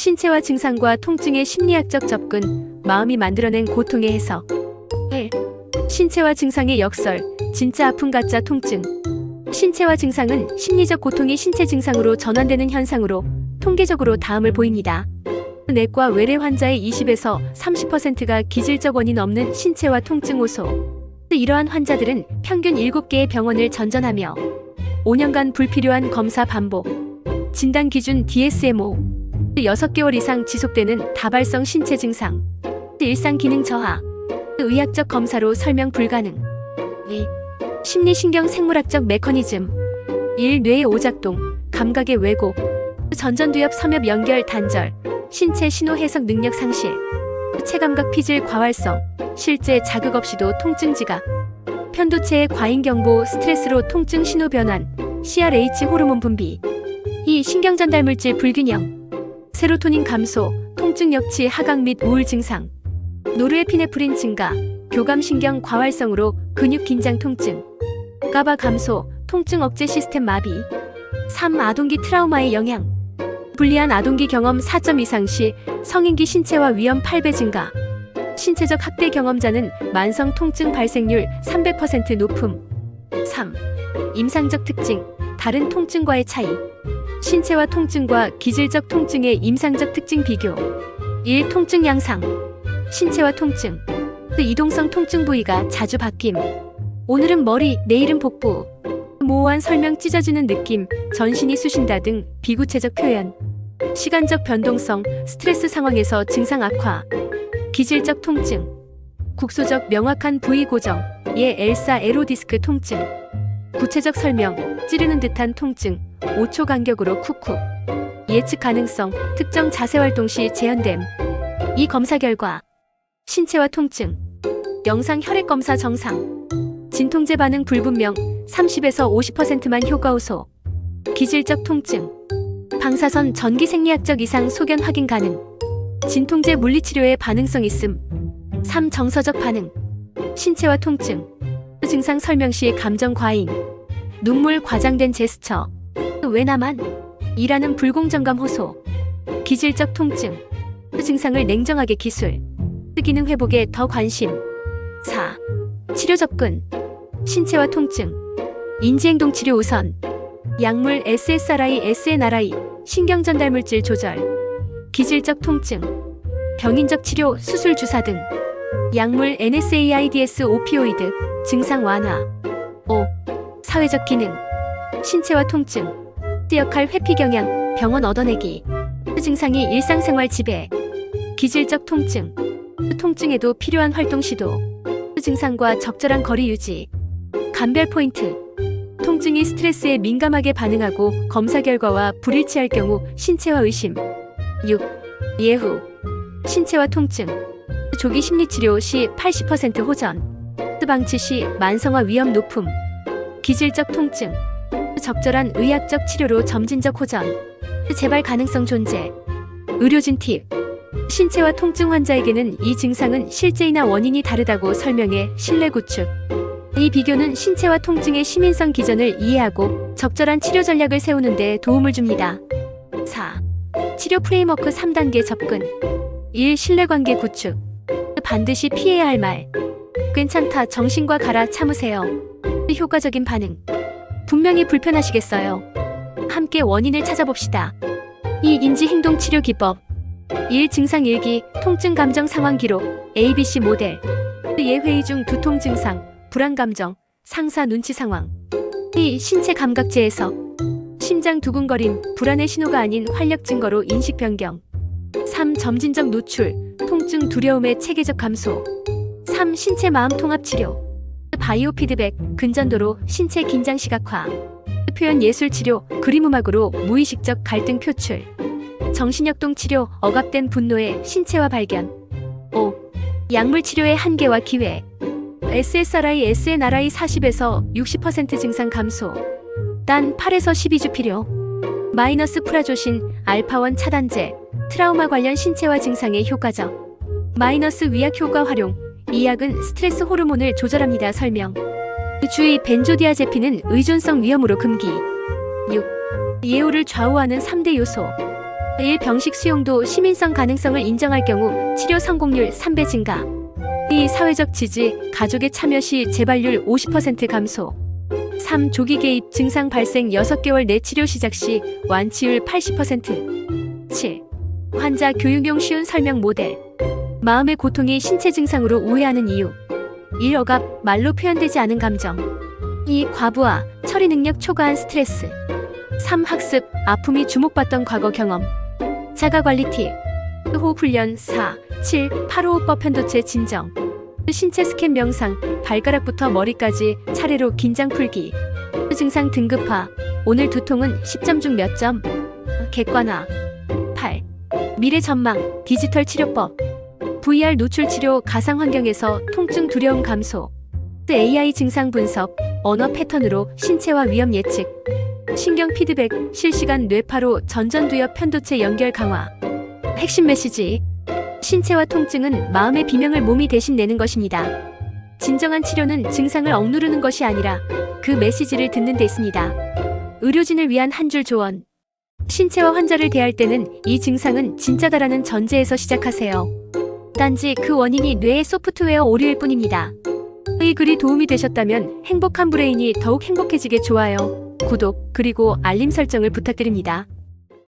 신체와 증상과 통증의 심리학적 접근, 마음이 만들어낸 고통의 해석. 1. 신체와 증상의 역설, 진짜 아픔 가짜 통증. 신체와 증상은 심리적 고통이 신체 증상으로 전환되는 현상으로 통계적으로 다음을 보입니다. 내과 외래 환자의 20에서 30%가 기질적 원인 없는 신체와 통증 호소. 이러한 환자들은 평균 7개의 병원을 전전하며 5년간 불필요한 검사 반복. 진단 기준 DSMO. 6개월 이상 지속되는 다발성 신체 증상. 일상 기능 저하. 의학적 검사로 설명 불가능. 2. 심리신경 생물학적 메커니즘. 1. 뇌의 오작동, 감각의 왜곡, 전전두엽 섬엽 연결 단절, 신체 신호 해석 능력 상실, 체감각 피질 과활성, 실제 자극 없이도 통증 지각, 편도체의 과잉 경보 스트레스로 통증 신호 변환, CRH 호르몬 분비, 이 신경 전달 물질 불균형, 세로토닌 감소, 통증 역치 하강 및 우울 증상, 노르에피네프린 증가, 교감신경 과활성으로 근육 긴장 통증, 가바 감소, 통증 억제 시스템 마비, 3. 아동기 트라우마의 영향, 불리한 아동기 경험 4점 이상 시 성인기 신체화 위험 8배 증가, 신체적 학대 경험자는 만성 통증 발생률 300% 높음. 3. 임상적 특징, 다른 통증과의 차이. 신체화 통증과 기질적 통증의 임상적 특징 비교. 1. 통증 양상. 신체화 통증. 그 이동성 통증 부위가 자주 바뀜. 오늘은 머리, 내일은 복부. 모호한 설명 찢어지는 느낌, 전신이 쑤신다 등 비구체적 표현. 시간적 변동성, 스트레스 상황에서 증상 악화. 기질적 통증. 국소적 명확한 부위 고정. 예 엘사 에로디스크 통증. 구체적 설명, 찌르는 듯한 통증, 5초 간격으로 쿡쿡. 예측 가능성, 특정 자세 활동 시 재현됨. 이 검사 결과 신체와 통증, 영상 혈액 검사 정상, 진통제 반응 불분명 30에서 50%만 효과 호소, 기질적 통증, 방사선 전기 생리학적 이상 소견 확인 가능, 진통제 물리치료에 반응성 있음, 3 정서적 반응, 신체와 통증, 증상 설명 시 감정 과잉, 눈물 과장된 제스처, 왜 나만? 이라는 불공정감 호소, 기질적 통증, 증상을 냉정하게 기술, 기능 회복에 더 관심. 4. 치료 접근, 신체와 통증, 인지행동 치료 우선, 약물 SSRI, SNRI, 신경 전달 물질 조절, 기질적 통증, 병인적 치료, 수술 주사 등, 약물 NSAIDS 오피오이드, 증상 완화. 5. 사회적 기능, 신체와 통증, 역할 회피 경향, 병원 얻어내기, 증상이 일상생활 지배, 기질적 통증, 통증에도 필요한 활동 시도, 증상과 적절한 거리 유지, 감별 포인트, 통증이 스트레스에 민감하게 반응하고 검사 결과와 불일치할 경우 신체화 의심, 6. 예후, 신체화 통증, 조기 심리치료 시 80% 호전, 방치 시 만성화 위험 높음, 기질적 통증, 적절한 의학적 치료로 점진적 호전, 재발 가능성 존재. 의료진 팁. 신체와 통증 환자에게는 이 증상은 실제이나 원인이 다르다고 설명해 신뢰 구축. 이 비교는 신체와 통증의 시민성 기전을 이해하고 적절한 치료 전략을 세우는 데 도움을 줍니다. 4. 치료 프레임워크 3단계 접근. 1. 신뢰관계 구축. 반드시 피해야 할 말. 괜찮다. 정신과 가라. 참으세요. 효과적인 반응. 분명히 불편하시겠어요. 함께 원인을 찾아봅시다. 2. 인지 행동 치료 기법. 1. 증상 일기, 통증 감정 상황 기록, ABC 모델. 예회의 중 두통 증상, 불안 감정, 상사 눈치 상황. 2. 신체 감각제 해석. 심장 두근거림, 불안의 신호가 아닌 활력 증거로 인식 변경. 3. 점진적 노출, 통증 두려움의 체계적 감소. 3. 신체 마음 통합 치료. 바이오 피드백, 근전도로 신체 긴장 시각화. 표현 예술 치료, 그림 음악으로 무의식적 갈등 표출. 정신역동 치료, 억압된 분노의 신체화 발견. 5. 약물 치료의 한계와 기회. SSRI, SNRI 40에서 60% 증상 감소. 단 8에서 12주 필요. 마이너스 프라조신, 알파원 차단제, 트라우마 관련 신체화 증상에 효과적. 마이너스 위약 효과 활용. 이 약은 스트레스 호르몬을 조절합니다. 설명. 주의 벤조디아제핀은 의존성 위험으로 금기. 6. 예후를 좌우하는 3대 요소. 1. 병식 수용도 시민성 가능성을 인정할 경우 치료 성공률 3배 증가. 2. 사회적 지지, 가족의 참여 시 재발률 50% 감소. 3. 조기 개입 증상 발생 6개월 내 치료 시작 시 완치율 80%. 7. 환자 교육용 쉬운 설명 모델. 마음의 고통이 신체 증상으로 오해하는 이유. 1. 억압, 말로 표현되지 않은 감정. 2. 과부하, 처리 능력 초과한 스트레스. 3. 학습, 아픔이 주목받던 과거 경험. 자가 관리 팁. 호흡 훈련 4. 7. 8호흡법 편도체 진정. 신체 스캔 명상, 발가락부터 머리까지 차례로 긴장 풀기. 증상 등급화. 오늘 두통은 10점 중 몇 점? 객관화. 8. 미래 전망, 디지털 치료법. VR 노출 치료 가상 환경에서 통증 두려움 감소. AI 증상 분석, 언어 패턴으로 신체와 위험 예측. 신경 피드백, 실시간 뇌파로 전전두엽 편도체 연결 강화. 핵심 메시지. 신체와 통증은 마음의 비명을 몸이 대신 내는 것입니다. 진정한 치료는 증상을 억누르는 것이 아니라 그 메시지를 듣는 데 있습니다. 의료진을 위한 한 줄 조언. 신체와 환자를 대할 때는 이 증상은 진짜다라는 전제에서 시작하세요. 단지 그 원인이 뇌의 소프트웨어 오류일 뿐입니다. 이 글이 도움이 되셨다면 행복한 브레인이 더욱 행복해지게 좋아요, 구독, 그리고 알림 설정을 부탁드립니다.